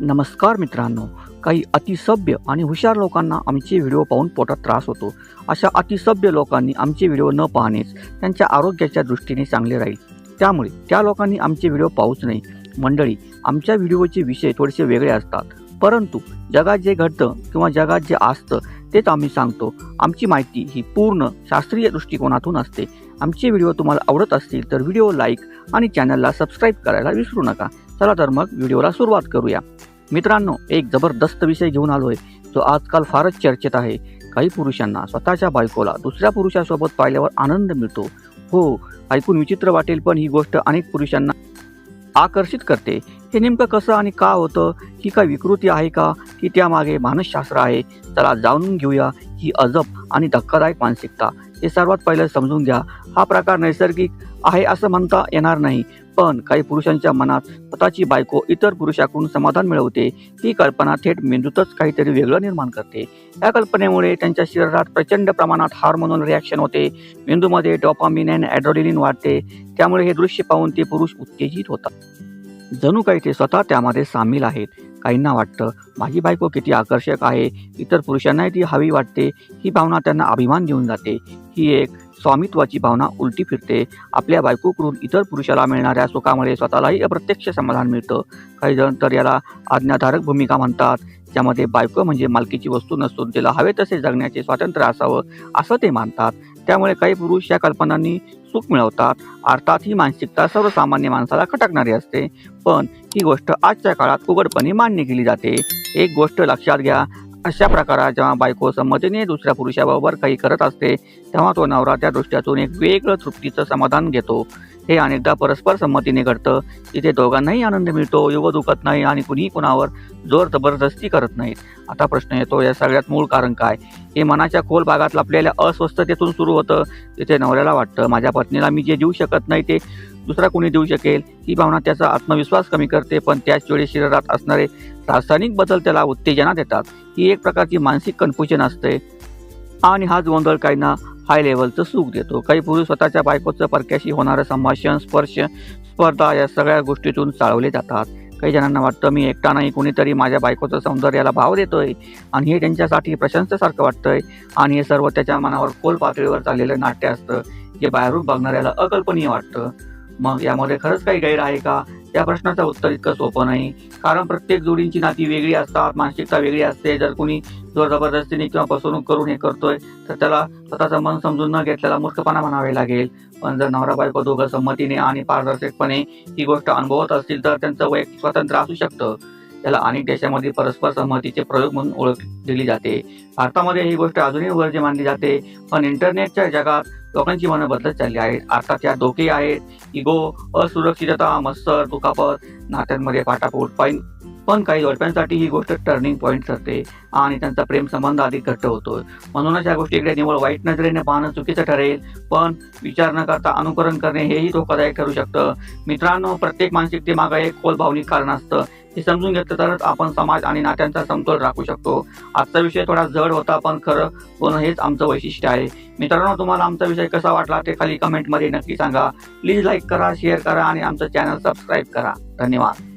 नमस्कार मित्रांनो काही अतिसभ्य आणि हुशार लोकांना आमचे व्हिडिओ पाहून पोटात त्रास होतो. अशा अतिसभ्य लोकांनी आमचे व्हिडिओ न पाहणेच त्यांच्या आरोग्याच्या दृष्टीने चांगले राहील. त्यामुळे त्या लोकांनी आमचे व्हिडिओ पाहूच नाही. मंडळी आमच्या व्हिडिओचे विषय थोडेसे वेगळे असतात. परंतु जगात जे घडतं किंवा जगात जे असतं तेच आम्ही सांगतो. आमची माहिती ही पूर्ण शास्त्रीय दृष्टिकोनातून असते. आमचे व्हिडिओ तुम्हाला आवडत असतील तर व्हिडिओ लाईक आणि चॅनलला सबस्क्राईब करायला विसरू नका. चला तर मग व्हिडिओला सुरुवात करूया. मित्रांनो एक जबरदस्त विषय घेऊन आलो आहे जो आजकाल फारच चर्चेत आहे. काही पुरुषांना स्वतःच्या बायकोला दुसऱ्या पुरुषासोबत पाहिल्यावर आनंद मिळतो. हो ऐकून विचित्र वाटेल पण ही गोष्ट अनेक पुरुषांना आकर्षित करते. हे नेमकं कसं आणि का होतं? ही काय विकृती आहे का? की त्यामागे मानसशास्त्र आहे? चला जाणून घेऊया ही अजब आणि धक्कादायक मानसिकता. हे सर्वात पहिलं समजून घ्या हा प्रकार नैसर्गिक आहे असं म्हणता येणार नाही. पण काही पुरुषांच्या मनात स्वतःची बायको इतर पुरुषाकडून समाधान मिळवते ही कल्पना थेट मेंदूतच काहीतरी वेगळं निर्माण करते. या कल्पनेमुळे त्यांच्या शरीरात प्रचंड प्रमाणात हार्मोनल रिॲक्शन होते मेंदूमध्ये डॉपामिन अँड ॲड्रोलिन वाढते त्यामुळे हे दृश्य पाहून ते पुरुष उत्तेजित होतात. जणू काही ते स्वतः त्यामध्ये सामील आहेत. काहींना वाटतं माझी बायको किती आकर्षक आहे इतर पुरुषांनाही ती हवी वाटते ही भावना त्यांना अभिमान देऊन जाते. ही एक स्वामित्वाची भावना उलटी फिरते. आपल्या बायकोकडून इतर पुरुषाला मिळणाऱ्या सुखामुळे स्वतःलाही अप्रत्यक्ष समाधान मिळतं. काही जण तर याला आज्ञाधारक भूमिका म्हणतात. ज्यामध्ये बायको म्हणजे मालकीची वस्तू नसून तिला हवे तसे जगण्याचे स्वातंत्र्य असावं असं ते मानतात. त्यामुळे काही पुरुष या कल्पनांनी सुख मिळवतात. अर्थात ही मानसिकता सर्वसामान्य माणसाला खटकणारी असते. पण ही गोष्ट आजच्या काळात उघडपणे मान्य केली जाते. एक गोष्ट लक्षात घ्या. अशा प्रकारात जेव्हा बायको संमतीने दुसऱ्या पुरुषाबरोबर काही करत असते तेव्हा तो नवरा त्या दृष्ट्यातून एक वेगळं तृप्तीचं समाधान घेतो. हे अनेकदा परस्पर संमतीने घडतं. तिथे दोघांनाही आनंद मिळतो युव दुखत नाही आणि कुणीही कुणावर जोर जबरदस्ती करत नाहीत आता प्रश्न येतो या सगळ्यात मूळ कारण काय? हे मनाच्या खोल भागात लपलेल्या अस्वस्थतेतून सुरू होतं. तिथे नवऱ्याला वाटतं माझ्या पत्नीला मी जे देऊ शकत नाही ते दुसरा कोणी देऊ शकेल? ही भावना त्याचा आत्मविश्वास कमी करते पण त्याच वेळी शरीरात असणारे रासायनिक बदल त्याला उत्तेजना देतात. ही एक प्रकारची मानसिक कन्फ्युजन असते. आणि हाच गोंधळ काहींना हाय लेवलचं सुख देतो. काही पुरुष स्वतःच्या बायकोचं परक्याशी होणारं संभाषण स्पर्श स्पर्धा या सगळ्या गोष्टीतून चालवले जातात. काही जणांना वाटतं मी एकटा नाही कोणीतरी माझ्या बायकोचं सौंदर्याला भाव देतोय. आणि हे त्यांच्यासाठी प्रशंसासारखं वाटतंय. आणि हे सर्व त्याच्या मनावर खोल पातळीवर चाललेलं नाट्य असतं जे बाहेरून बघणाऱ्याला अकल्पनीय वाटतं. मग यामध्ये खरंच काही गैर आहे का? या प्रश्नाचं उत्तर इतकं सोपं नाही. कारण प्रत्येक जोडींची नाती वेगळी असतात मानसिकता वेगळी असते. जर कुणी जोर जबरदस्तीने किंवा फसवणूक करून हे करतोय तर त्याला स्वतःचं मन समजून न घेतलेला मूर्खपणा म्हणावे लागेल. पण जर नवरा बायको दोघं संमतीने आणि पारदर्शकपणे ही गोष्ट अनुभवत असतील तर त्यांचं वैयक्तिक स्वातंत्र्य असू शकतं. त्याला अनेक देशामध्ये परस्पर संमतीचे प्रयोग म्हणून ओळख दिली जाते. भारतामध्ये ही गोष्ट अजूनही वर्ज्य मानली जाते. पण इंटरनेटच्या जगात लोकांची मनं बदलत चालली आहेत. अर्थात या धोके आहेत. इगो असुरक्षितता मत्सर दुखापत नात्यांमध्ये फाटाफूट पण पण काही जोडप्यांसाठी ही गोष्ट टर्निंग पॉईंट ठरते आणि त्यांचा प्रेम संबंध अधिक घट्ट होतो म्हणूनच या गोष्टीकडे निव्वळ वाईट नजरेने पाहणं चुकीचं ठरेल. पण विचार न करता अनुकरण करणे हेही धोकादायक ठरू शकतं. मित्रांनो प्रत्येक मानसिकतेमागं एक खोल भावनिक कारण असतं. हे समजून घेतलं तरच आपण समाज आणि नात्यांचा समतोल राखू शकतो. आजचा विषय थोडा जड होता पण खरं होणं हेच आमचं वैशिष्ट्य आहे. मित्रांनो तुम्हाला आमचा विषय कसा वाटला ते खाली कमेंटमध्ये नक्की सांगा. प्लीज लाईक करा शेअर करा आणि आमचं चॅनल सबस्क्राईब करा. धन्यवाद.